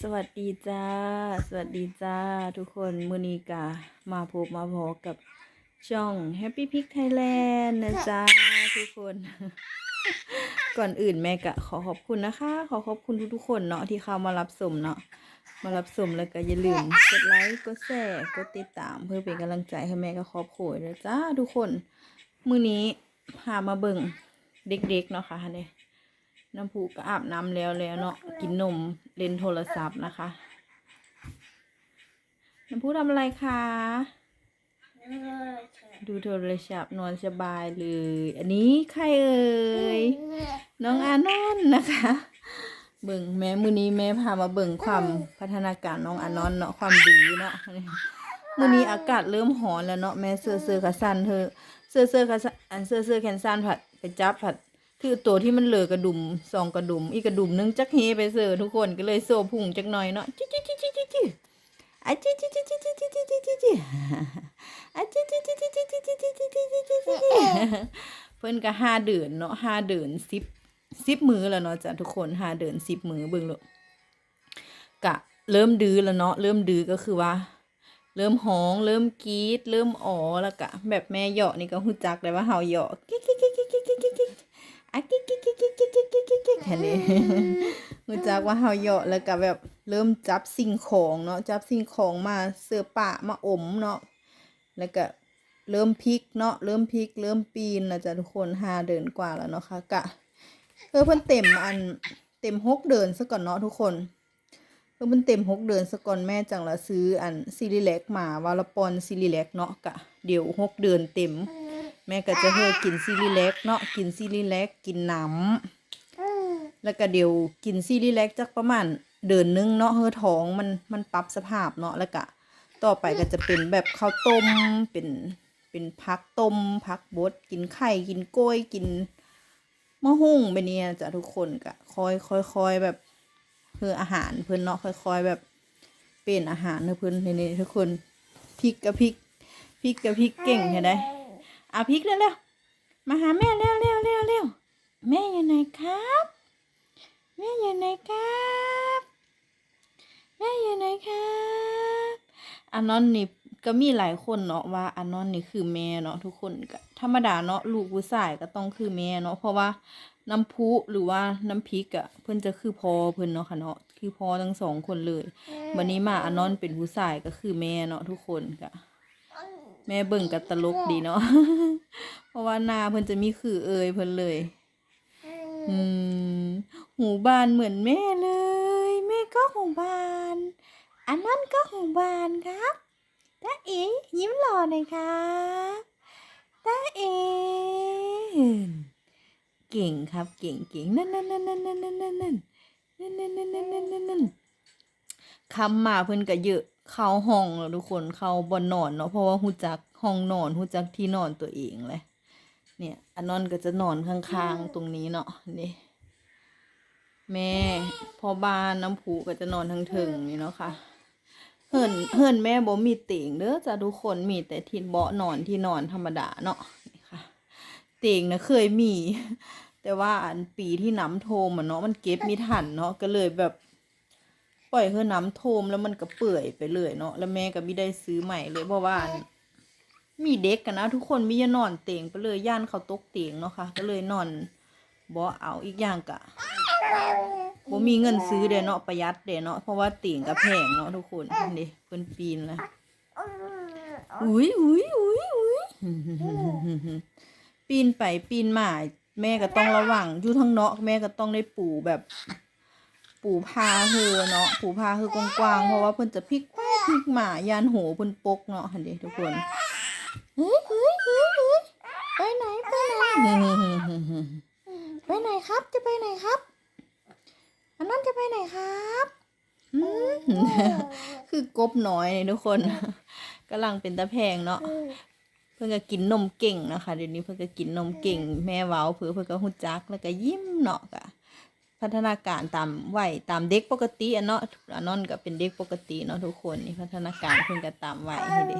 สวัสดีจ้า สวัสดีจ้า ทุกคนมือนีกามาพบมาพอกับช่อง Happy Pick Thailand นะจ้าทุกคน ก่อนอื่นแม่กะขอขอบคุณนะคะ ขอขอบคุณทุกๆคนเนาะที่เข้ามารับชมเนาะมารับชมแล้วก็อย่าลืมกดไลค์กดแชร์กดติดตามเพื่อเป็นกำลังใจให้แม่กับครอบครัวนะจ้าทุกคน มือนี้พามาเบิ่งเด็กๆเนาะค่ะเนี่ย น้ำผูก็อาบน้ำแล้วแล้วเนาะกินนมเล่นโทรศัพท์นะคะ น้ำผูทำอะไรคะดูโทรศัพท์นอนสบายเลย อันนี้ใครเอ่ยน้องอานอนท์นะคะ เบิ่งแม่มือนี้แม่พามาเบิ่งความพัฒนาการน้องอานอนท์เนาะความดีเนาะมือนี้อากาศเริ่มหอนแล้วเนาะแม่เสื้อเสื้อขาสั้นเธอเสื้อเสื้อขาสั้นอันเสื้อเสื้อแขนสั้นผัดไปจับผัด คือตัวที่มันเหลือกระดุมสองกระดุม อีกกระดุมนึงจักเฮไปเสือทุกคนก็เลยโซ่พุงจักหน่อยเนาะจิ๊จิ๊จิ๊จิ๊จิ๊จิ๊อจิ๊จิ๊จิ๊จิ๊จิ๊จิ๊จิ๊จิ๊จิ๊จิ๊อจิ๊จิ๊จิ๊จิ๊จิ๊จิ๊จิ๊จิ๊จิ๊จิ๊จิ๊จิ๊จิ๊เพิ่นก็ห้าเดือนเนาะห้าเดือนสิบสิบมือแล้วเนาะจ้ะทุกคนห้าเดือนสิบมือเบิ่งลูกกะเริ่มดื้อแล้วเนาะเริ่มดื้อก็คือว่า เริ่มห้อง เริ่มกรีดเริ่มอ๋อแล้วกะแบบแม่เหยาะนี่ก็ฮู้จักเลยว่าเฮาเหยาะกิ๊กกิ๊กกิ๊กกิ๊กกิ๊กกิ๊ก อะกิ๊กกิ๊กกิ๊กกิ๊กกิ๊กกิ๊กกิ๊กกิ๊กกิ๊กแค่นี้ฮู้จักว่าเฮาเหยาะแล้วก็แบบเริ่มจับสิ่งของเนาะจับสิ่งของมาเสื้อปะมาอมเนาะแล้วก็เริ่มพลิกเนาะเริ่มพลิก เริ่มปีนแล้วจ้ะทุกคนหาเดือนกว่าแล้วเนาะค่ะกะเออเพิ่นเต็มอันเต็มหกเดือนซะก่อนเนาะทุกคนเพิ่นเต็มหกเดือนสก่อนแม่จังละซื้ออันซิลิแลกมาวาลปอนซิลิแลกเนาะกะเดี๋ยวหกเดือนเต็ม แม่ก็จะเฮอกินซิลิแลกเนาะกินซิลิแลกกินน้ำแล้วก็เดี๋ยวกินซิลิแลกจักประมาณเดือนนึงเนาะเฮอท้องมันมันปรับสภาพเนาะแล้วก็ต่อไปก็จะเป็นแบบข้าวต้มเป็นเป็นพักต้มพักบดกินไข่กินกล้วยกินมะฮุ่งไปเนี่ยจ้ะทุกคนก็คอยคอยคอยแบบเพื่ออาหารเพื่อนเนาะค่อยๆแบบเป็นอาหารให้เพื่อนนี่ๆทุกคนพริกกับพริกพริกกับพริกเก่งเห็นไหม อะพริกเร็วๆมาหาแม่เร็วๆเร็วๆเร็วแม่อยู่ไหนครับ แม่อยู่ไหนครับ แม่อยู่ไหนครับอันนอนนี่ก็มีหลายคนเนาะว่าอันนอนนี่คือแม่เนาะทุกคนก็ธรรมดาเนาะลูกผู้ชายก็ต้องคือแม่เนาะเพราะว่าน้ำพุหรือว่าน้ำพริกอะ่ะเพิ่นจะคือพอเพิ่นเนาะค่ะเนาะคือพอทั้งสองคนเลยวันนี้มาอานอนเป็นผู้ชายก็คือแม่เนาะทุกคนก็ แม่เบิ่งกับตลกดีเนาะ เพราะว่าหน้าเพิ่นจะมีคือเอยเพิ่นเลย อืม หูบานเหมือนแม่เลย แม่ก็หูบาน อันนั้นก็หูบานครับตาเอ๋ยิ้มหล่อหน่อยครับตาเอ๋เก่งครับ เก่งเก่งนั่นนั่นนั่นนั่นนั่นนั่นนั่นนั่นนั่นนั่นนั่นนั่นนั่นนั่นคำมาเพิ่นก็เยอะ เข้าห้องแล้วทุกคนเข้าบนนอนเนาะเพราะว่าฮู้จักห้องนอนฮู้จักที่นอนตัวเองเลย เนี่ยอันนอนก็จะนอนข้างๆตรงนี้เนาะนี่แม่พ่อบ้านน้ำผูก็จะนอนทั้งเทิงนี่เนาะค่ะเฮิรนเฮิรนแม่บ่มีเตียงเด้อจ้ะทุกคนมีแต่ที่เบาะนอนที่นอนธรรมดาเนาะนี่ค่ะ เตียงนะเคยมี แต่ว่าอันปีที่น้ำโทมอะเนาะมันเก็บมีทันเนาะก็เลยแบบ ปล่อยให้น้ำโทมแล้วมันก็เปื่อยไปเลยเนาะแล้วแม่ก็ไม่ได้ซื้อใหม่เลยเพราะว่ามีเด็กกันนะทุกคนมีจะนอนเตียงไปเลยย่านเขาตกเตียงเนาะค่ะ ก็เลยนอนบ่เอาอีกอย่างกะบ่มีเงินซื้อเดเนาะประหยัดเดเนาะเพราะว่าเตียงก็แพงเนาะทุกคนนี่เพิ่นปีนล้วอุ้ยอุ้ยอุ้ยอุ้ยปีนไปปีนมาแม่ก็ต้องระวังอยู่ทั้งเนาะแม่ก็ต้องได้ปูแบบ ปูพาเฮอเนาะปูพาเฮอกว้างๆเพราะว่าเพิ่นจะพลิกไปพลิกมายานโหเพิ่นปกเนาะหันเด้ทุกคนเฮ้ยเฮ้ยเฮ้ยเฮ้ยไปไหนไปไหนไปไหนครับจะไปไหนครับ อันนั้นจะไปไหนครับอืมคือกบน้อยนี่ทุกคนกำลังเป็นตะแพงเนาะเพิ่นก็กินนมเก่งนะคะเดี๋ยวนี้เพิ่นก็กินนมเก่ง แม่เว้าเผื่อเพิ่นก็ฮู้จักแล้วก็ยิ้มเนาะก็ พัฒนาการตามวัยตามเด็กปกติอะเนาะอันนั้นก็เป็นเด็กปกติเนาะทุกคนนี่พัฒนาการเพิ่นก็ตามวัยนี่เด้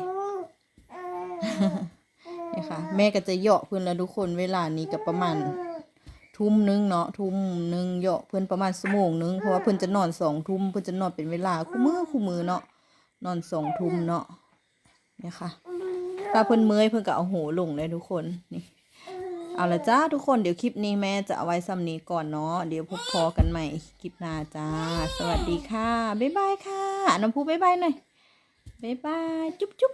นี่ค่ะ แม่ก็จะเหยาะเพิ่นแล้วทุกคนเวลานี้ก็ประมาณทุ่มหนึงเนาะทุ่มหนึงเหยาะเพิ่นประมาณชั่วโมงหนึงเพราะว่าเพิ่นจะนอนสองทุ่มเพิ่นจะนอนเป็นเวลาคู่มือคู่มือเนาะนอนสองทุ่มเนาะเนี่ยค่ะถ้าเพิ่นเมื่อยเพิ่นก็เอาหูลงเลยทุกคนนี่ เอาละจ้าทุกคนเดี๋ยวคลิปนี้แม่จะเอาไว้ซ้ำนี้ก่อนเนาะเดี๋ยวพบพอกันใหม่คลิปหน้าจ้า สวัสดีค่ะ บ๊ายบายค่ะ น้ำพูบ๊ายบายหน่อยบ๊ายบาย จุ๊บจุ๊บ